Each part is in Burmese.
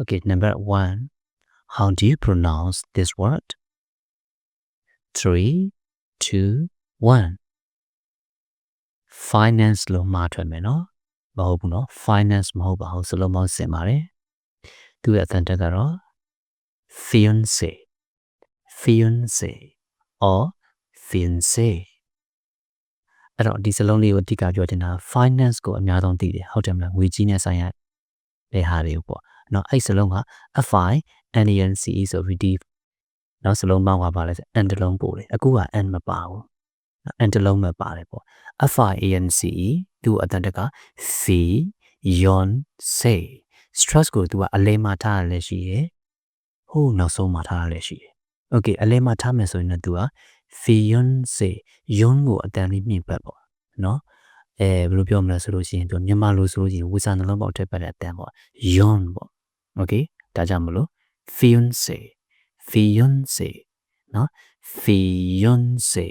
Okay, number one. How do you pronounce this word? Three, two, one. Finance လို့မှားထွက်မယ်နော်။ မဟုတ်ဘူးနော်။ Finance မဟုတ်ပါဘူး။စလုံးပေါင်းဆင်ပါတယ်။သူ့ရဲ့အတန်တက်ကတော့ fiance fiance or fiance အဲ့တော့ဒီစလုံးလေးကိုအဓိကပြောချင်တာ finance ကိုအများဆုံးသိတယ်ဟုတ်တယ်မလားငွေကြီးနဲ့ဆိုင်ရတဲ့ဟာတွေကိုပေါ့နော်အဲ့စလုံးက fi nance ဆို redeem နောက်စလုံးပေါင်းကပါလဲဆို n တလုံးပို့တယ်အခုက n မပါဘူး n တလုံးပဲပါတယ်ပေါ့ FIANCE သူ့အတန်တက fi yon say stress ကိုသူကအလဲမှာထားရလဲရှိရယ်ဟိုးနောက်ဆုံးမှာထားရလဲရှိရယ် okay အလဲမှာထားမယ်ဆိုရင်တော့သူက fiance yon ကိုအတန်လေးမြင့်ပတ်ပေါ့နော်အဲဘယ်လိုပြောမလဲဆိုလို့ရှိရင်သူမြန်မာလိုဆိုလို့ရှိရင်ဝီစာနှလုံးပေါက်ထက်ပတ်တဲ့အတန်ပေါ့ yon ပေါ့ okay ဒါကြောင့်မလို့ fiance fiance နော် fiance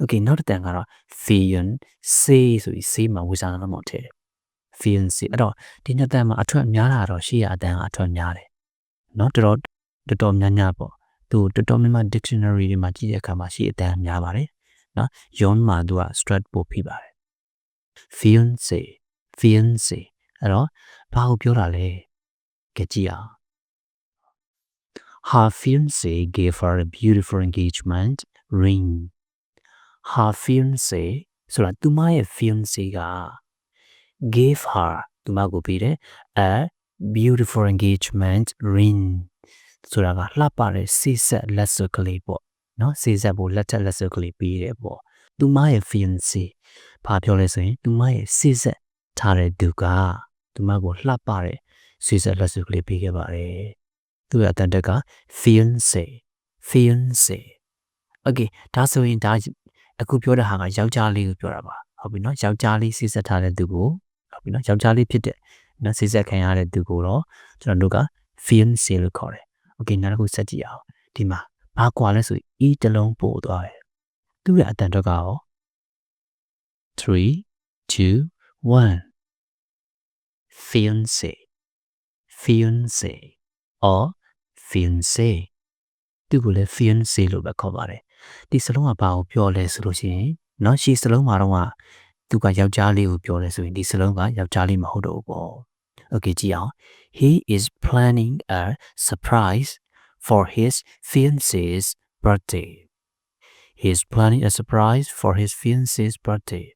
okay နောက်တစ်တန်ကတော့ fiance ဆိုပြီး say မှာဝေစာနှလုံးပေါက်ထည့်တယ် fiance အဲ့တော့ဒီနှစ်တန်မှာအထွက်များတာတော့ရှေ့ရအတန်ကအထွက်များတယ်နော်တော်တော်တော်တော်များများပေါ့သူတော်တော်များများ dictionary တွေမှာကြည့်တဲ့အခါမှာရှေ့အတန်များပါတယ်နော် yon မှာသူက strat ပို့ဖိပါတယ် fiance fiance အဲ့တော့ဘာကိုပြောတာလဲကြည့်အောင် Her fiance gave her a beautiful engagement ring. Her fiance ဆိုတာသူမရဲ့ fiance က gave her သူမကိုပေးတယ် a beautiful engagement ring ဆိုတာကလှပတဲ့စိစက်လက်စွပ်ကလေးပေါ့နော်စိစက်ဖို့လက်ထက်လက်စွပ်ကလေးပေးတယ်ပေါ့သူမရဲ့ fiance ဘာပြောလဲဆိုရင်သူမရဲ့စိစက်ထားတဲ့သူကသူမကိုလှပတဲ့စိစက်လက်စွပ်ကလေးပေးခဲ့ပါတယ်သူ့ရဲ့အတန်တက်က fiance fiance okay ဒါဆိုရင်ဒါ အခုပြောတဲ့ဟာကယောက်ျားလေးကိုပြောတာပါဟုတ်ပြီနော်ယောက်ျားလေးစိစက်ထားတဲ့သူကိုဟုတ်ပြီနော်ယောက်ျားလေးဖြစ်တဲ့နော်စိစက်ခံရတဲ့သူကိုတော့ကျွန်တော်တို့က fiance လို့ခေါ်တယ် okay နောက်တစ်ခုဆက်ကြည့်အောင်ဒီမှာဘာကွာလဲဆို e တလုံးပို့သွားတယ်သူ့ရဲ့အတန်တော့ကရော3 2 1 fiance fiance or fiance သူ့ကိုလည်း fiance လို့ပဲခေါ်ပါတယ် ဒီစလုံးကဘာကိုပြောလဲဆိုလို့ရှိရင်နော်ရှီစလုံးမှာတော့ကသူကယောက်ျားလေးကိုပြောလဲဆိုရင်ဒီစလုံးကယောက်ျားလေးမဟုတ်တော့ဘူးပေါ့ Okay ကြည့်အောင် He is planning a surprise for his fiancee's birthday He is planning a surprise for his fiancee's birthday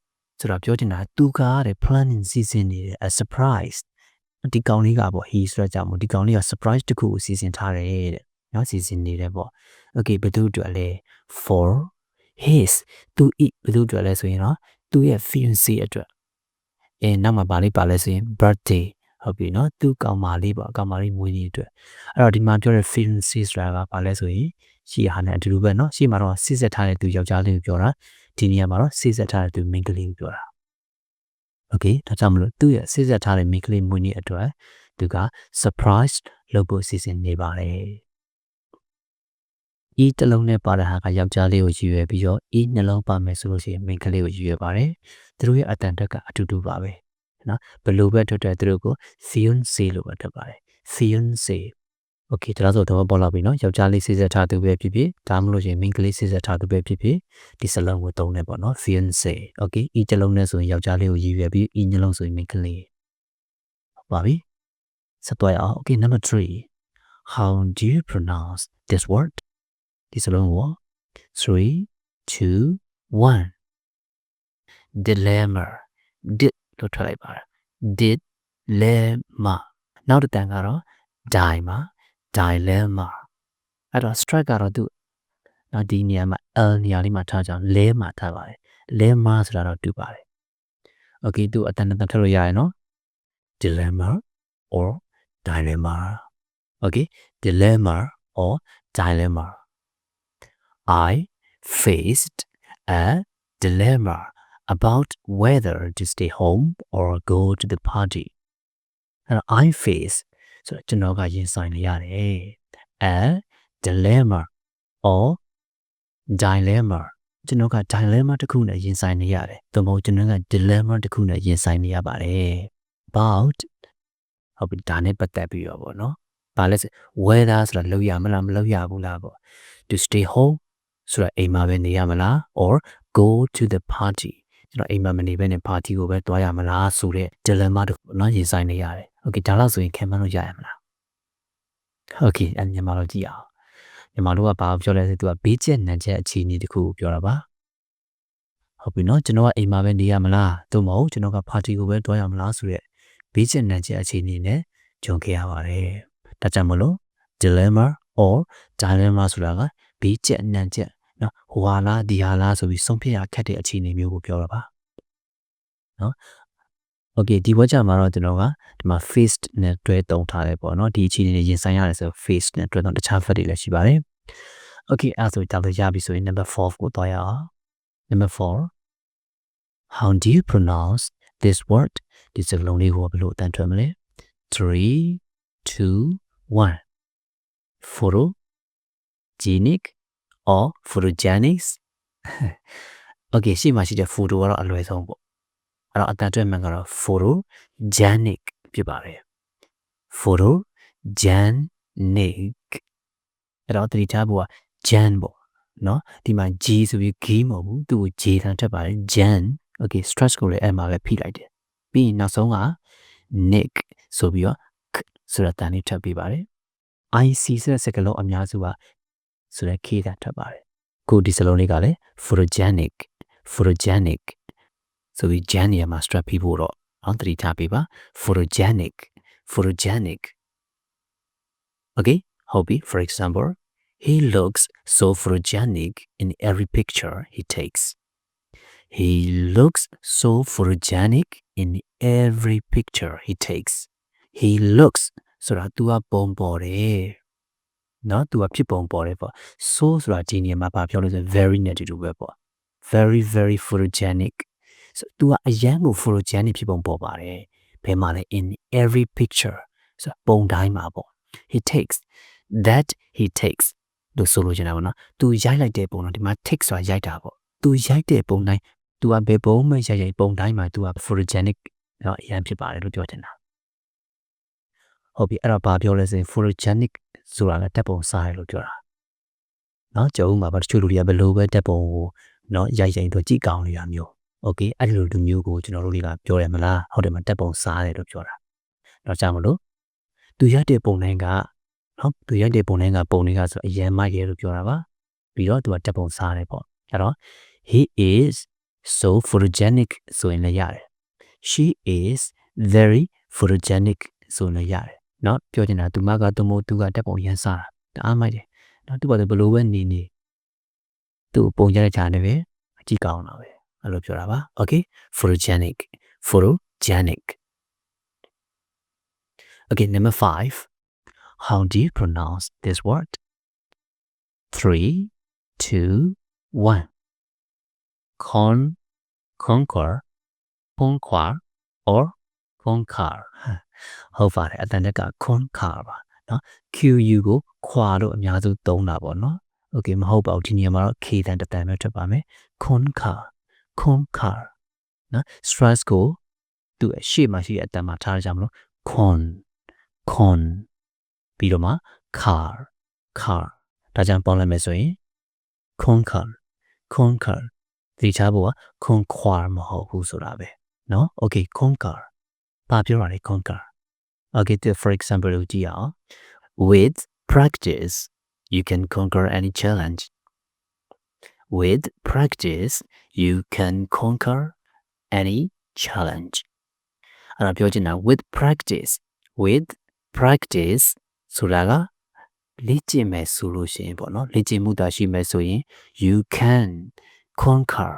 ဆိုတော့ပြောချင်တာသူကတဲ့ planning စီစဉ်နေတယ် a surprise ဒီကောင်လေးကပေါ့ he ဆိုတော့ကြောင့်မို့ဒီကောင်လေးက surprise တစ်ခုကိုစီစဉ်ထားတယ်တဲ့ နော်စီစဉ်နေတယ်ပေါ့ okay ဘသူအတွက်လဲ for his သူဤဘသူအတွက်လဲဆိုရင်တော့သူရဲ့ fiancé အတွက်အဲနောက်မှာဗာလေးပါလဲဆိုရင် birthday ဟုတ်ပြီနော်သူကောင်မလေးပေါ့ကောင်မလေးမွေးနေ့အတွက်အဲ့တော့ဒီမှာပြောတဲ့ fiancé ဆိုတာကဗာလဲဆိုရင်ရှိဟာနဲ့အတူတူပဲနော်ရှိမှာတော့စစ်ဆက်ထားတဲ့သူယောက်ျားလေးကိုပြောတာဒီနေရာမှာတော့စစ်ဆက်ထားတဲ့သူမိန်းကလေးကိုပြောတာ okay ဒါကြောင့်မလို့သူ့ရဲ့စစ်ဆက်ထားတဲ့မိန်းကလေးမွေးနေ့အတွက်သူက surprise လုပ်ဖို့စီစဉ်နေပါတယ် E တစ်လုံးနဲ့ပါတဲ့ဟာကယောက်ျားလေးကိုရည်ရွယ်ပြီးတော့ E နှလုံးပါမယ်ဆိုလို့ရှိရင်မိန်းကလေးကိုရည်ရွယ်ပါတယ်။သူတို့ရဲ့အတန်တက်ကအတူတူပါပဲ။နော်ဘယ်လိုပဲထွက်ထွက်သူတို့ကို fiance လို့ပဲထွက်ပါတယ်။ fiance Okay ဒါဆိုတော့ပေါ်လာပြီနော်ယောက်ျားလေးစိစက်ထားသူပဲဖြစ်ဖြစ်ဒါမှမဟုတ်ရင်မိန်းကလေးစိစက်ထားသူပဲဖြစ်ဖြစ်ဒီစလုံးကိုသုံးနေပေါ့နော် fiance Okay E တစ်လုံးနဲ့ဆိုရင်ယောက်ျားလေးကိုရည်ရွယ်ပြီး E နှလုံးဆိုရင်မိန်းကလေးဟုတ်ပါပြီဆက်သွားရအောင် Okay number 3 How do you pronounce this word ဒီစလုံးကို3 2 1 dilemma did လို့ထွက်လိုက်ပါတယ် did lemma နောက်တစ်တန်ကတော့ dilemma dilemma အဲ့တော့ strike ကတော့သူနော်ဒီနေရာမှာ l နေရာလေးမှာထားကြအောင်လဲမှာထားပါတယ် lemma ဆိုတာတော့တူပါတယ် okay သူအတန်တန်ထည့်လို့ရရနော် dilemma or dilemma okay dilemma or dilemma i faced a dilemma about whether to stay home or go to the party အဲ့တော့ I face ဆိုတော့ကျွန်တော်ကရင်ဆိုင်နေရတယ် a dilemma or dilemma ကျွန်တော်က dilemma တစ်ခုနဲ့ရင်ဆိုင်နေရတယ်။သို့မဟုတ်ကျွန်တော်က dilemma တစ်ခုနဲ့ရင်ဆိုင်နေရပါတယ်။ about ဟုတ်ပြီဒါနဲ့ပတ်သက်ပြီးတော့ပေါ့နော်။ဘာလဲဆို whether ဆိုတာလောက်ရမလားမလောက်ရဘူးလားပေါ့။ to stay home ဆိုတာအိမ်မှာပဲနေရမလား or go to the party ကျွန်တော်အိမ်မှာမနေဘဲနဲ့ party ကိုပဲတွားရမလားဆိုတဲ့ dilemma တစ်ခုနော်ရင်ဆိုင်နေရတယ်။ okay ဒါလို့ဆိုရင်ခံမလို့ရရမလား။ okay အဲ့ညီမတို့ကြည့်အောင်ညီမတို့ကဘာပြောလဲဆိုသူကဘေးကျက်နံချက်အခြေအနေတစ်ခုကိုပြောတာပါဟုတ်ပြီနော်ကျွန်တော်ကအိမ်မှာပဲနေရမလားသို့မဟုတ်ကျွန်တော်ကပါတီကိုပဲတွားရမလားဆိုရက်ဘေးကျက်နံချက်အခြေအနေနဲ့ကြုံခဲ့ရပါတယ်ဒါကြောင့်မလို့ dilemma or dilemma ဆိုတာက ဘေးကျက်နံချက်နော်ဟိုဟာလားဒီဟာလားဆိုပြီးဆုံးဖြတ်ရခက်တဲ့အခြေအနေမျိုးကိုပြောတာပါနော် Okay ဒီဝက်ကြမှာတော့ကျွန်တော်ကဒီမှာ faced နဲ့တွဲသုံးထားတယ်ပေါ့နော်ဒီအခြေအနေနဲ့ရင်ဆိုင်ရတယ်ဆို faced နဲ့တွဲသုံးတခြား fact တွေလည်းရှိပါတယ် Okay အဲ့ဆိုဒါလည်းရပြီဆိုရင် number 4ကိုတွားရအောင် number 4 How do you pronounce this word ဒီစကားလုံးလေးကိုဘယ်လိုအတန်ထွက်မလဲ3 2 1 photogenic or photogenics Okay ရှေ့မှာရှိတဲ့ photo ကတော့အလွယ်ဆုံးပေါ့အဲ့တော့အတန်အတွက်မှန်ကတော့ photogenic ဖြစ်ပါတယ် photogenic အဲ့တော့တတိထားဖို့က gen ပေါ့နော်ဒီမှာ g ဆိုပြီး g မဟုတ်ဘူးသူ့ကို j ထန်ထပ်ပါတယ် gen okay stress ကိုလည်းအဲ့မှာပဲဖိလိုက်တယ်ပြီးရင်နောက်ဆုံးက nick ဆိုပြီးတော့ဆိုတော့တန်လေးထပ်ပေးပါတယ် IC ဆိုတဲ့စကားလုံးအများစုက ဆိုတဲ့ K တန်ထပ်ပါတယ်ကိုဒီစလုံးလေးကလည်း photogenic photogenic ဆိုပြီး gen နေရာမှာ strap ပြီးဖို့တော့အောင်တတိထားပေးပါ photogenic photogenic okay ဟုတ်ပြီ for example he looks so photogenic in every picture he takes he looks so photogenic in every picture he takes he looks ဆိုတာ तू ကပုံပေါ်တယ် နော်သူကဖြစ်ပုံပေါ်တယ်ပေါ့ soul ဆိုတာဒီနေရာမှာဘာပြောလို့ဆို very နဲ့တူတူပဲပေါ့ very very photogenic ဆိုသူကအရန်ကို photogenic ဖြစ်ပုံပေါ်ပါတယ်ဘယ်မှာလဲ in every picture ဆိုပုံတိုင်းမှာပေါ့ he takes that he takes လို့ဆိုလို့ကျွန်တော်ကနော်သူရိုက်လိုက်တဲ့ပုံတော့ဒီမှာ take ဆိုတာရိုက်တာပေါ့သူရိုက်တဲ့ပုံတိုင်း तू ကဘယ်ပုံမှရိုက်ရိုက်ပုံတိုင်းမှာ तू က photogenic တော့အရန်ဖြစ်ပါတယ်လို့ပြောချင်တာဟုတ်ပြီအဲ့တော့ဘာပြောလဲဆိုရင် photogenic ဆိုတာကတက်ပုံစားရလို့ပြောတာเนาะကြောက်ဦးမှာပါတချို့လူတွေကဘယ်လိုပဲတက်ပုံကိုเนาะရိုက်ရိုက်တော့ကြည့်ကောင်းနေတာမျိုးโอเคအဲ့ဒီလိုလူမျိုးကိုကျွန်တော်တို့တွေကပြောရမလားဟုတ်တယ်မတက်ပုံစားတယ်လို့ပြောတာတော့ကြောင့်မလို့သူရိုက်တဲ့ပုံတိုင်းကနော်သူရိုက်တဲ့ပုံတိုင်းကပုံတွေကဆိုအရန်မိုက်တယ်လို့ပြောတာပါပြီးတော့သူကတက်ပုံစားတယ်ပေါ့အဲ့တော့ he is so photogenic ဆိုရင်လည်းရတယ် she is very photogenic ဆိုရင်လည်းရတယ် เนาะပြောချင်တာသူမကသူမို့သူကတက်ပုံရန်စားတာတအားမိုက်တယ်เนาะသူဘာလို့ဘလို့ပဲနေနေသူ့ပုံရတဲ့ခြာနဲ့ပဲအကြည့်ကောင်းတာပဲအဲ့လိုပြောတာပါ okay photogenic photogenic okay number 5 how do you pronounce this word 3 2 1 con conquer conquer or conquer ဟုတ်ပါတယ်အတန်တက်က conquer ပါเนาะ QU ကိုခွာလို့အများစုသုံးတာပေါ့เนาะ okay မဟုတ်ပါဘူးဒီနေရာမှာတော့ K တန်တတန်ပဲထွက်ပါမယ် conquer conquer နော် stress ကိုသူ့အရှိမှရှိတဲ့အတန်မှာထားကြမလို့ con con ပြီးတော့မှ car car ဒါကြောင့်ပေါင်းလိုက်မယ်ဆိုရင် conquer conquer ဒီချဖို့က conquer မဟုတ်ဘူးဆိုတာပဲเนาะ okay conquer ဘာပြောရလဲ conquer okay for example လို့ကြည့်အောင် with practice you can conquer any challenge with practice you can conquer any challenge အဲ့ဒါပြောချင်တာ with practice with practice ဆိုတာကလေ့ကျင့်မယ်ဆိုလို့ရှိရင်ပေါ့နော်လေ့ကျင့်မှုတာရှိမယ်ဆိုရင် you can conquer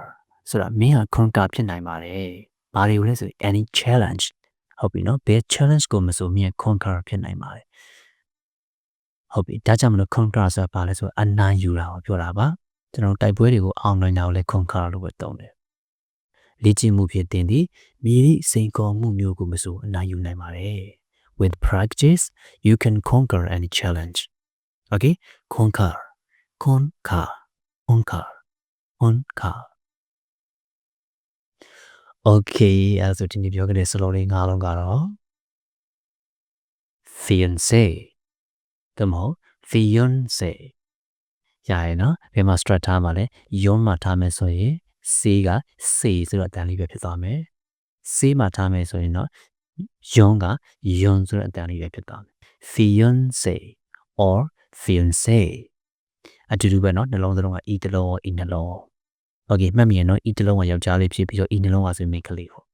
ဆိုတာမင်းဟာ conquer ဖြစ်နိုင်ပါတယ်။ဘာတွေကိုလဲဆိုရင် any challenge ဟုတ်ပြီနော်ဘယ် challenge ကိုမဆိုမင်း conquer ဖြစ်နိုင်ပါတယ်။ဟုတ်ပြီဒါကြောင့်မလို့ conquer ဆိုတာဘာလဲဆိုအနိုင်ယူတာကိုပြောတာပါ။ကျွန်တော်တိုက်ပွဲတွေကိုအောင်နိုင်တာကိုလည်း conquer လို့ပဲသုံးတယ်။လေ့ကျင့်မှုဖြစ်တင်သည်မြေဤစိန်ခေါ်မှုမျိုးကိုမဆိုအနိုင်ယူနိုင်ပါတယ်။ with practice you can conquer any challenge okay conquer conquer conquer conquer Okay အဲဆိုဒီနေ့ပြောခဲ့တဲ့စလုံးလေး၅လုံးကတော့ fiance တမော fiance ရရနော်ဘယ်မှာ strat ထားမှာလဲ yon မှာထားမယ်ဆိုရင် c က c ဆိုတော့အတန်လေးပဲဖြစ်သွားမယ် c မှာထားမယ်ဆိုရင်တော့ yon က yon ဆိုတော့အတန်လေးပဲဖြစ်သွားမယ် fiance or fiance အတူတူပဲနော်နှလုံးသလုံးက e တစ်လုံး e နှလုံး okay မှတ်မိရနော် e တစ်လုံးကယောက်ျားလေးဖြစ်ပြီးတော့ e နှလုံးကဆိုမိန်းကလေးပေါ့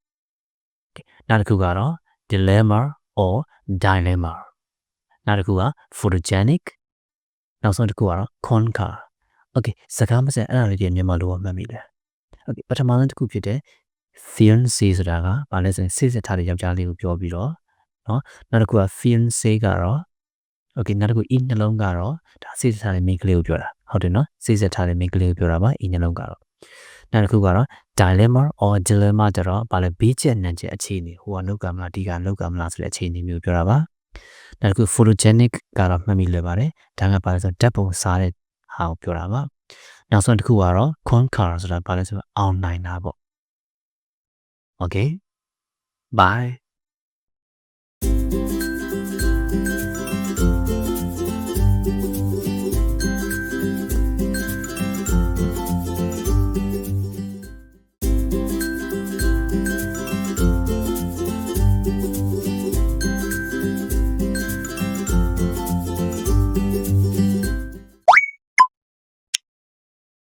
okay နောက်တစ်ခုကတော့ dilemma or dilemma နောက်တစ်ခုက photogenic နောက်ဆုံးတစ်ခုကတော့ conquer okay စကားမစက်အဲ့ဒါလေးတွေမြန်မာလိုမှတ်မိတယ် okay ပထမဆုံးတစ်ခုဖြစ်တဲ့ fiance ဆိုတာကဘာလဲဆိုရင်စိတ်ဆက်ထားတဲ့ယောက်ျားလေးကိုပြောပြီးတော့เนาะနောက်တစ်ခုက fiance ကတော့ okay နောက်တစ်ခု e နှလုံးကတော့ဒါစိတ်ဆက်ထားတဲ့မိန်းကလေးကိုပြောတာဟုတ်တယ်เนาะစိတ်ဆက်ထားတဲ့မိန်းကလေးကိုပြောတာပါ e နှလုံးကတော့ နောက်တစ်ခုကတော့ dilemma or dilemma ကြတော့ဘာလဲဘေးချက်နံချက်အခြေအနေဟိုကလောက်ကမလားဒီကလောက်ကမလားဆိုတဲ့အခြေအနေမျိုးပြောတာပါနောက်တစ်ခု photogenic ကတော့မှတ်မိလွယ်ပါတယ်ဒါကဘာလဲဆိုတော့ဓာတ်ပုံစားတဲ့ဟာကိုပြောတာပါနောက်ဆုံးတစ်ခုကတော့ conquer ဆိုတာဘာလဲဆိုတော့အောင်နိုင်တာပေါ့ okay bye